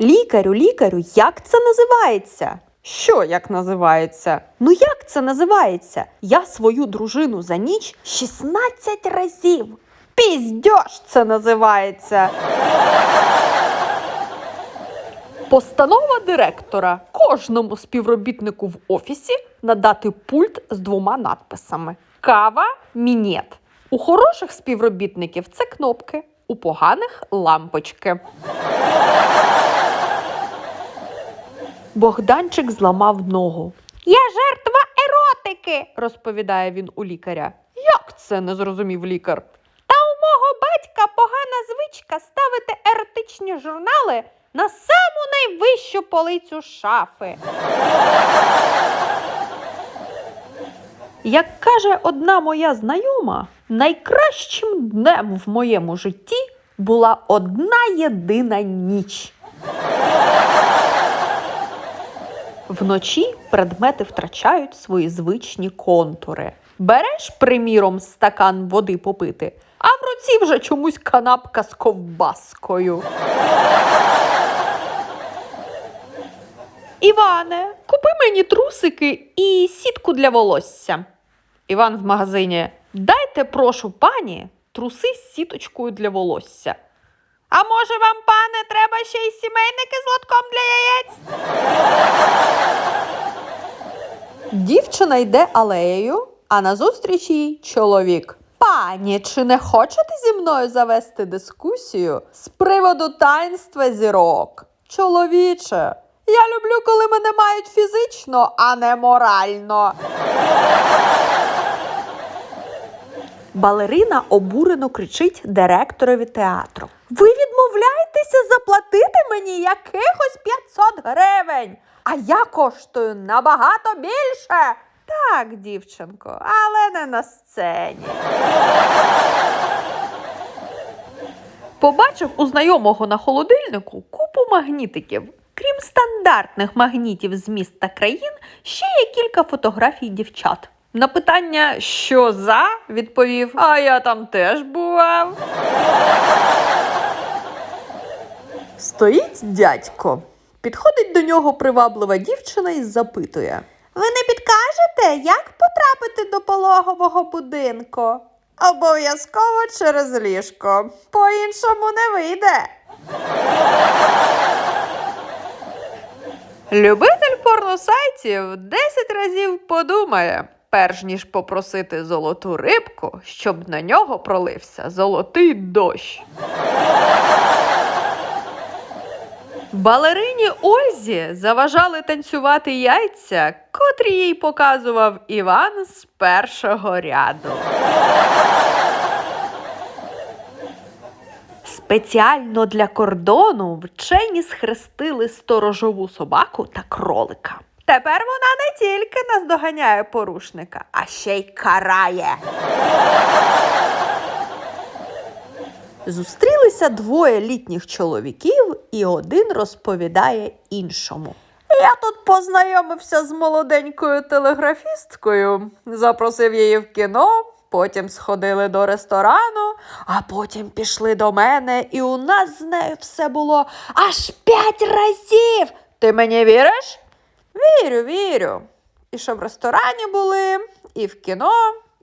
Лікарю, лікарю, як це називається? Що як називається? Ну як це називається? Я свою дружину за ніч 16 разів. Піздьош це називається. Постанова директора кожному співробітнику в офісі надати пульт з двома надписами: Кава, мінет. У хороших співробітників це кнопки, у поганих лампочки. Богданчик зламав ногу. Я жертва еротики, розповідає він у лікаря. Як це не зрозумів лікар? Та у мого батька погана звичка ставити еротичні журнали на саму найвищу полицю шафи. Як каже одна моя знайома, найкращим днем в моєму житті була одна єдина ніч. Вночі предмети втрачають свої звичні контури. Береш, приміром, стакан води попити, а в руці вже чомусь канапка з ковбаскою. Іване, купи мені трусики і сітку для волосся. Іван в магазині. Дайте, прошу, пані, труси з сіточкою для волосся. А може вам, пане, треба ще й сімейники з лотком для яєць? Дівчина йде алеєю, а назустріч їй чоловік. Пані, чи не хочете зі мною завести дискусію з приводу таїнства зірок? Чоловіче, я люблю, коли мене мають фізично, а не морально. Балерина обурено кричить директорові театру. Ви відмовляєтеся заплатити мені якихось 500 гривень, а я коштую набагато більше. Так, дівчинко, але не на сцені. Побачив у знайомого на холодильнику купу магнітиків. Крім стандартних магнітів з міст та країн, ще є кілька фотографій дівчат. На питання, що за, відповів: А я там теж бував. Стоїть дядько. Підходить до нього приваблива дівчина і запитує: Ви не підкажете, як потрапити до пологового будинку? Обов'язково через ліжко. По-іншому не вийде. Любитель порносайтів 10 разів подумає, перш ніж попросити золоту рибку, щоб на нього пролився золотий дощ. Балерині Ользі заважали танцювати яйця, котрі їй показував Іван з першого ряду. Спеціально для кордону вчені схрестили сторожову собаку та кролика. Тепер вона не тільки наздоганяє порушника, а ще й карає. Зустрілися двоє літніх чоловіків, і один розповідає іншому. Я тут познайомився з молоденькою телеграфісткою, запросив її в кіно, потім сходили до ресторану, а потім пішли до мене, і у нас з нею все було аж п'ять разів. Ти мені віриш? Вірю, вірю. І що в ресторані були, і в кіно,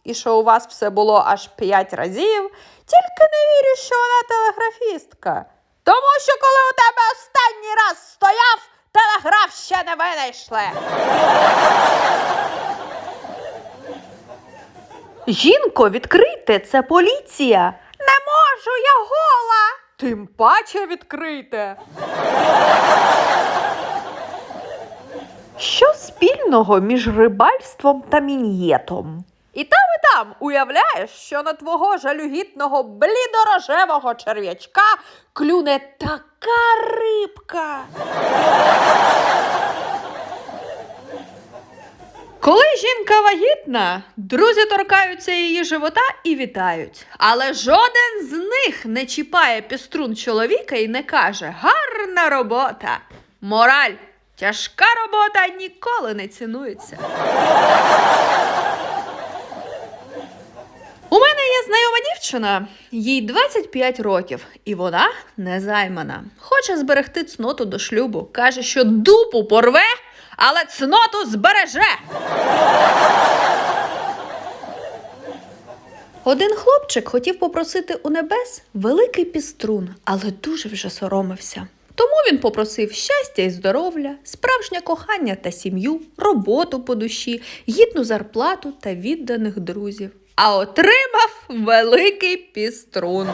і що у вас все було аж п'ять разів. Тільки не вірю, що вона телеграфістка. Тому що коли у тебе останній раз стояв, телеграф ще не винайшли. Жінко, відкрийте, це поліція. Не можу, я гола. Тим паче відкрийте. Що спільного між рибальством та мін'єтом? І там, і там уявляєш, що на твого жалюгідного блідорожевого черв'ячка клюне така рибка. Коли жінка вагітна, друзі торкаються її живота і вітають. Але жоден з них не чіпає піструн чоловіка і не каже гарна робота. Мораль, тяжка робота ніколи не цінується. У мене є знайома дівчина, їй 25 років, і вона незаймана. Хоче зберегти цноту до шлюбу. Каже, що дупу порве, але цноту збереже. Один хлопчик хотів попросити у небес великий піструн, але дуже вже соромився. Тому він попросив щастя і здоров'я, справжнє кохання та сім'ю, роботу по душі, гідну зарплату та відданих друзів. А отримав великий піструн.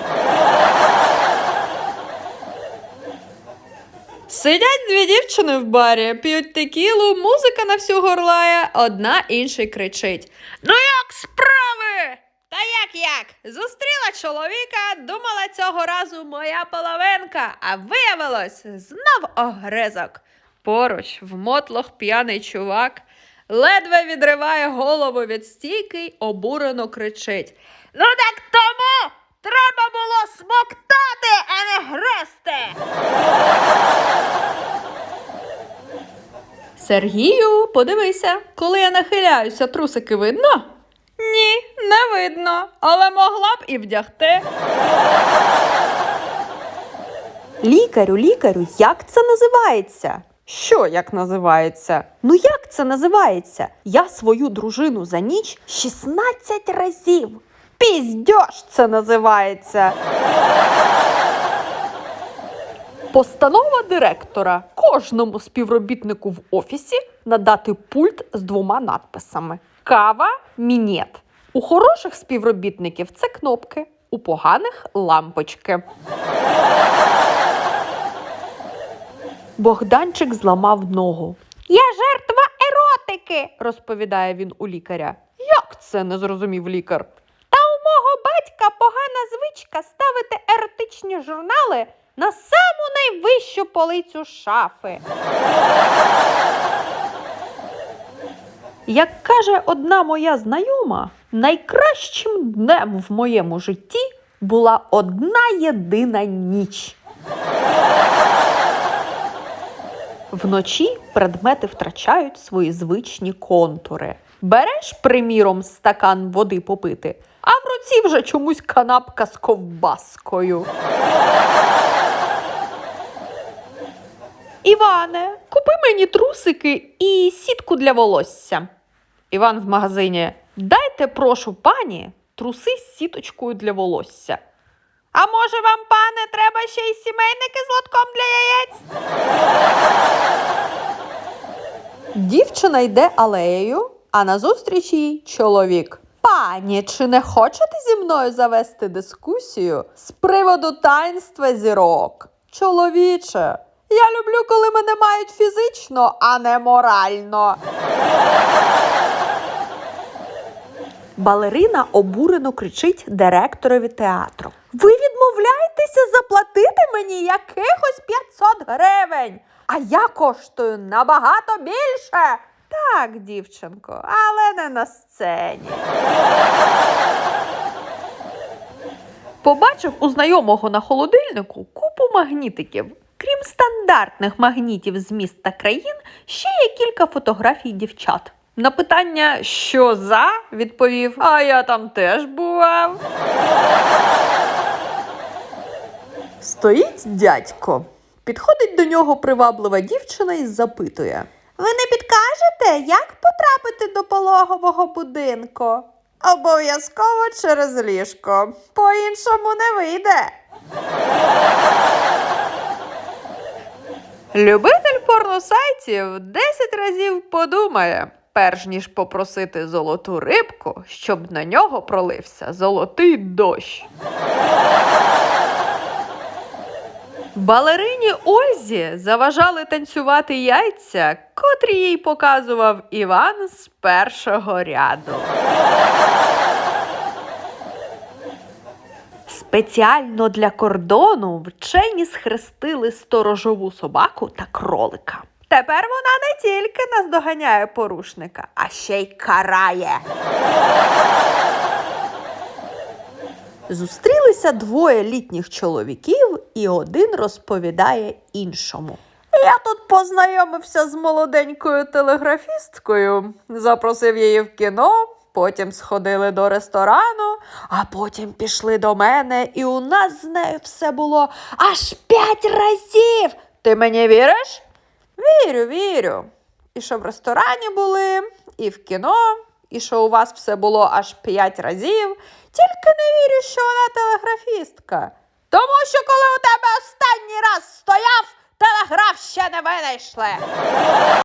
Сидять дві дівчини в барі, п'ють текілу, музика на всю горлає, одна іншій кричить: Ну як справи? Та як як? Зустріла чоловіка, думала цього разу моя половинка, а виявилось знов огризок. Поруч в мотлох п'яний чувак ледве відриває голову від стійки й обурено кричить: Ну так тому треба було смоктати, а не грести. Сергію, подивися, коли я нахиляюся, трусики видно? Не видно, але могла б і вдягти. Лікарю, лікарю, як це називається? Що як називається? Ну як це називається? Я свою дружину за ніч 16 разів. Піздьош це називається. Постанова директора кожному співробітнику в офісі надати пульт з двома надписами: Кава, мінет. У хороших співробітників це кнопки, у поганих лампочки. Богданчик зламав ногу. Я жертва еротики, розповідає він у лікаря. Як це не зрозумів лікар? Та у мого батька погана звичка ставити еротичні журнали на саму найвищу полицю шафи. Як каже одна моя знайома, найкращим днем в моєму житті була одна єдина ніч. Вночі предмети втрачають свої звичні контури. Береш, приміром, стакан води попити, а в руці вже чомусь канапка з ковбаскою. Іване, купи мені трусики і сітку для волосся. Іван в магазині. Дайте, прошу, пані, труси з сіточкою для волосся. А може вам, пане, треба ще й сімейники з лотком для яєць? Дівчина йде алеєю, а назустріч їй чоловік. Пані, чи не хочете зі мною завести дискусію з приводу таїнства зірок? Чоловіче, я люблю, коли мене мають фізично, а не морально. Балерина обурено кричить директорові театру. Ви відмовляєтеся заплатити мені якихось 500 гривень, а я коштую набагато більше. Так, дівчинко, але не на сцені. Побачив у знайомого на холодильнику купу магнітиків. Крім стандартних магнітів з міст та країн, ще є кілька фотографій дівчат. На питання, що за, відповів: А я там теж бував. Стоїть дядько. Підходить до нього приваблива дівчина і запитує: Ви не підкажете, як потрапити до пологового будинку? Обов'язково через ліжко. По-іншому не вийде. Любитель порносайтів 10 разів подумає, перш ніж попросити золоту рибку, щоб на нього пролився золотий дощ. Балерині Ользі заважали танцювати яйця, котрі їй показував Іван з першого ряду. Спеціально для кордону вчені схрестили сторожову собаку та кролика. Тепер вона не тільки наздоганяє порушника, а ще й карає. Зустрілися двоє літніх чоловіків, і один розповідає іншому. Я тут познайомився з молоденькою телеграфісткою, запросив її в кіно, потім сходили до ресторану, а потім пішли до мене, і у нас з нею все було аж п'ять разів. Ти мені віриш? Вірю, вірю. І що в ресторані були, і в кіно, і що у вас все було аж п'ять разів. Тільки не вірю, що вона телеграфістка. Тому що коли у тебе останній раз стояв, телеграф ще не винайшли.